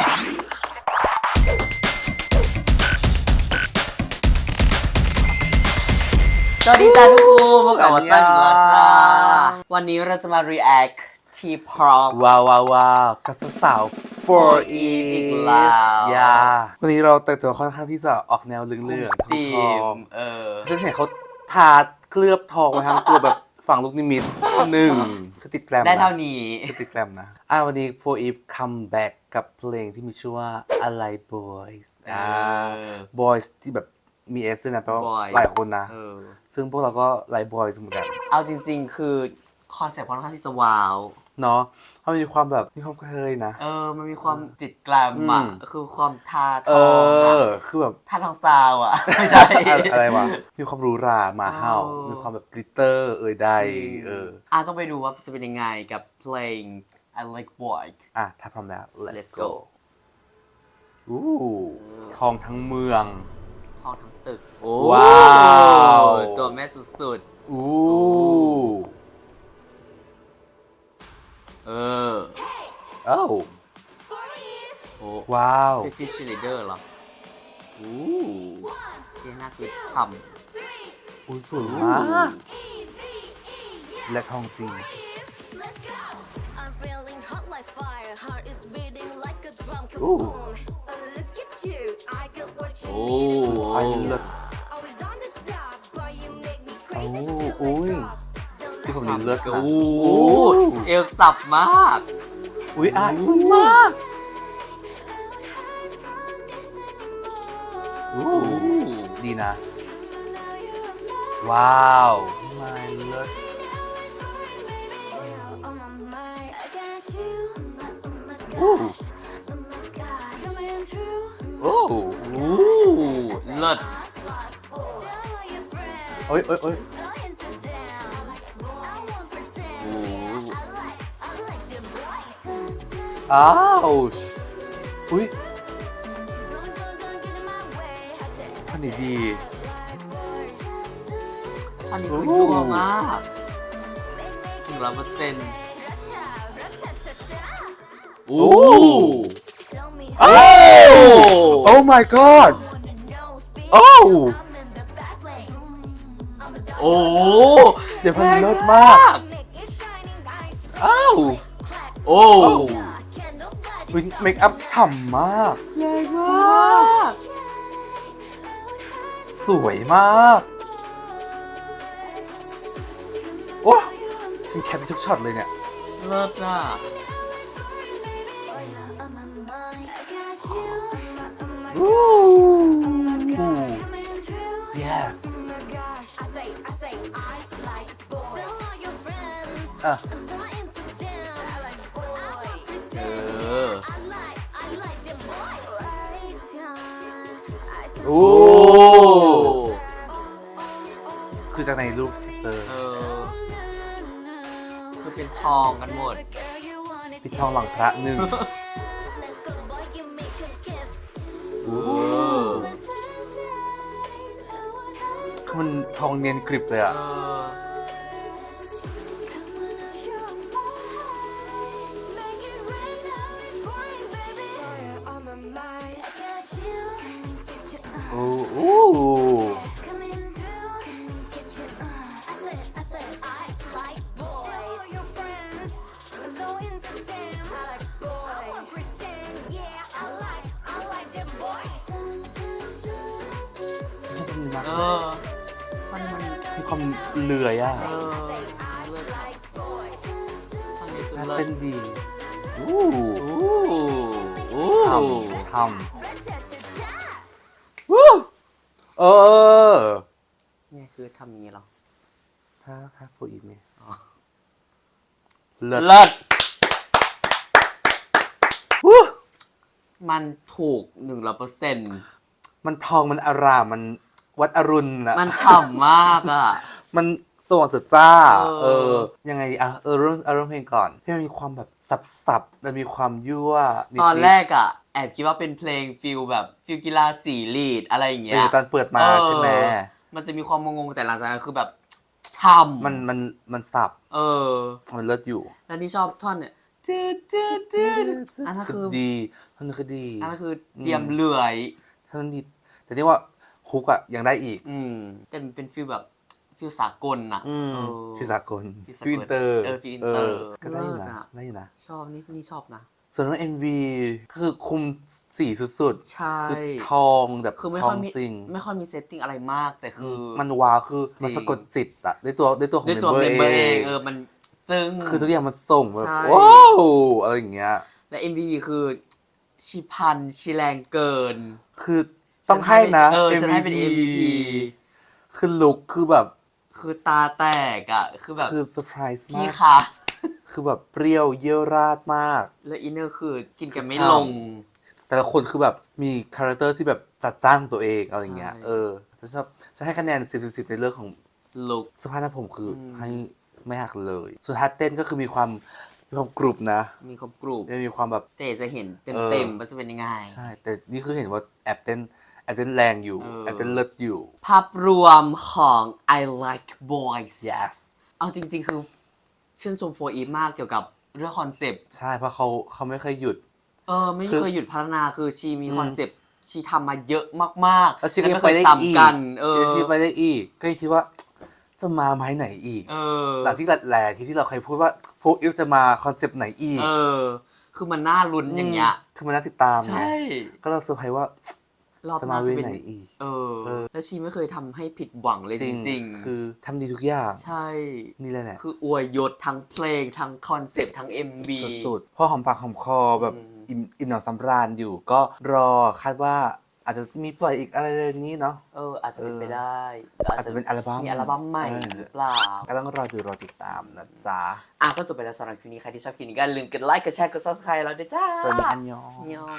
สวัสดีจ้าทุกคนพบกับวัสดุอันยองลาจ้าวันนี้เราจะมา react ที่พร้อมว้าวว้าวว้าวกับสาวๆ for e อีกแล้วยาวันนี้เราแต่งตัวค่อนข้างที่จะออกแนวเหลืองๆทีทองมเออ ๆฉันเห็นเขาทาเคลือบทองมาทั้งตัวแบบ ฝั่งลูกนิมิตหนึ่งคือติดแกรมได้เท่านะนี้ คือติดแกรมนะ อ่าวันนี้ for e come back กับเพลงที่มีชื่อว่าอะไร boys อ่าเออ boys ที่แบบมีเอสด้วยนะแปลว่า Boys หลายคนนะ เออ ซึ่งพวกเราก็ไลค์ boys เหมือนกัน เอาจริง ๆ คือ คอนเซ็ปต์ค่อนข้างที่จะว้าว เนาะเพราะมันมีความแบบมีความเคยนะ เออ มันมีความติดแกลมอะ อืม คือความทาทเอองอะอ คือแบบ ทาทองซาวอะ ไม่ใช่ อะไรอะไรวะมีความหรูหราหมาเห่าเออ มีความแบบกลิตเตอร์ เอ่ยใดเออ อะต้องไปดูว่าจะเป็นยังไงกับเพลง I Like Boy อะ ถ้าพร้อมแล้ว let's Let's go go อู้ทองทั้งเมืองทองทั้งตึก โอ้ว้าว ตัวแม่สุดอู้ๆ อ้าโอ้ว้าว เป็นฟิชชีลีเดอร์เหรออู้เชียร์หน้าคือฉ่ำอู้สวยมาก และทองจริง I'm feeling hot like fire, heart is beating like a drum. Come Ooh. on, Uh, look at you, I got what you โอ้ไฟเลิศ always on the top, boy you make me โอ้ crazy. อุ้ยสีผมนี้เลิศนะ โอ้ เอลสับมาก อุ้ยอะสวยมากอู้ดีนะ ว้าวไม่เลิศ On my mind, I got you. Oh my god, อู้ oh my god, coming through. โอ้โอ้เลิศ Tell all your friends, โอ้ยโอ้ยโอ้ย อ้าวอุ้ย Don't, don't, don't get in my way. I said, ท่านนี้ดี อันนี้คือโอ้ยัวมากหนึ่งร้อยเปอร์เซ็นต์โอ้ Show me โอ้ Oh my god wanna know speed. โอ้ I'm in the fast lane. I'm a โอ้เดี๋ยวมันเลิศมาก make it shining eyes. อ้าว Clap. โอ้ Can nobody วิเมคอัพฉ่ำมากแรงมาก สวยมาก โอ้ฉันแคปทุกช็อตเลยเนี่ย เลิศอะ on my mind. I โอ้โอ้คือจากในรูปทีเซอร์เออคือเป็นทองกันหมด girl, you want it. ปิดทองหลังพระหนึ่ง Let's go, boy. Give me a kiss. เออคือมันทองเนียนกริบเลยอะเออ ชอบตรงนี้มากเออมันมันมีความเลื่อยอะเอออันนี้คือน่าเลิเต้ศนดีอู้โอ้โอ้ทำทำวู้เออนี่คือทำอย่างนี้เหรอถ้าถ้าโฟอีมีเลิศเลิศวู้มันถูกหนึ่งร้อยเปอร์เซ็นต์ มันทองมันอารามมันวัดอรุณอะมันฉ่ำมากอะ มันสว่างจัดจ้าเออเออ ยังไงอะเออเรื่องเรื่องเพลงก่อนเพลงมันมีความแบบสับๆมันมีความยั่วนิดๆตอนแรกอะแอบคิดว่าเป็นเพลงฟิลแบบฟิลกีฬาสีลีดอะไรอย่างเอเงี้ยอตอนเปิดมาเออใช่ไหมมันจะมีความงงๆแต่หลังจากนั้นคือแบบฉ่ำมันมันมันสับ เออ มันเลิศอยู่ แล้วนี่ชอบท่อนเนี่ยจืดจืดจืดอันนั้นคืคืออดีท่านนคือดีอันนั้นคือเตรียมเลื่อย ท่านดีแต่ที่ว่าฮุกอะยังได้อีกอืมแต่มันเป็นฟิลแบบฟิลสากลน่ะอืมเออฟิสากลฟิลสากลฟิลอินเตอร์เออฟิลอินเตอร์ก็ได้อยู่นะเลิศอะได้อยู่นะชอบนี่นี่ชอบนะส่วนเรื่อง MV คือคุมสีสุดๆใช่คือทองแบบคือไม่ทค่ออยงมีจริง ไม่ค่อยมีเซตติ้งอะไรมาก แต่คือมันว้าวคือจริงมันสะกดจิตอะด้วยตัวด้วยตัวของด้วยตัวเมเมมมเบเบออร์ร์เอเองงเออมันจึงคือทุกอย่างมันส่งแบบใช่ว้าวอะไรอย่างเงี้ยและ MVV คือ ชีพันชีแรงเกิน คือต้องให้นะเออฉันให้เป็น MVP MVP คือลุคคือแบบ คือตาแตกอะ คือแบบคือเซอร์ไพรส์พี่มากคะคือแบบเปรี้ยวเยี่ยวราดมาก แล้วอินเนอร์คือกินกันไม่ใช่ลง แต่ละคนคือแบบมีคาแรคเตอร์ที่แบบจัดจ้านตัวเองอะไรอย่างเงี้ยใช่เออฉันชอบฉันให้คะแนนสิบสิบในเรื่องของลุกสภาพหน้าผมคืออให้ไม่หักเลยส่วนท่าเต้นก็คือมีความ มีความกรุบนะมีครบกลุ่มยังมีความแบบแต่จะเห็นเต็มเออเต็มว่าจะเป็นยังไง ใช่ แต่นี่คือเห็นว่าแอบเต้นแอบเต้นแรงอยู่เออแอบเต้นเลิศอยู่ ภาพรวมของ I Like Boys yes เอาจริง ๆ คือชื่นชมโฟอีฟมากเกี่ยวกับเรื่องคอนเซปต์ใช่เพราะเขาเขาไม่เคยหยุด เออ ไม่คือเคยหยุดพัฒนาคือชีมีคอนเซปต์ชีทำมาเยอะมากๆแล้วชีก็ยังม่ไปเคยได้อีกซ้ำกันเออยังชีไปได้อีก ก็ยังคิดว่าจะมาไม้ไหนอีกเออหลังที่แหลกที่ที่เราเคยพูดว่าโฟกิฟจะมาคอนเซปต์ไหนอีกเออ คือมันน่าลุ้นอย่างเงี้ย คือมันน่าติดตามไงใช่ ก็เราเซอร์ไพรส์ว่ารอบจะหมาน้าเวจะเป็นไหนอีก เออแล้วชีไม่เคยทำให้ผิดหวังเลยจริงๆคือทำดีทุกอย่าง ใช่ นี่แหละแหละคืออวยยศทั้งเพลง ทั้งคอนเซปต์ ทั้ง MV สุดๆพ่อหอมปากหอมคอแบบอิ่มอิ่มหนำสำราญอยู่ ก็รอคาดว่า อาจจะมีปล่อยอีกอะไรแบบนี้เนาะ เออ อาจจะเป็นไปได้อาจจะเป็นอัลบั้มมีอัลบั้มใหม่เออหรือเปล่าก็ต้องรอดูรอติดตาม นะจ๊ะ อะก็จบไปแล้วสำหรับคลิปนี้ใครที่ชอบคลิปนี้ก็อย่าลืมกดไลค์กดแชร์กด subscribe แล้วด้วยจ้าสวัสดีอันยองอันยอง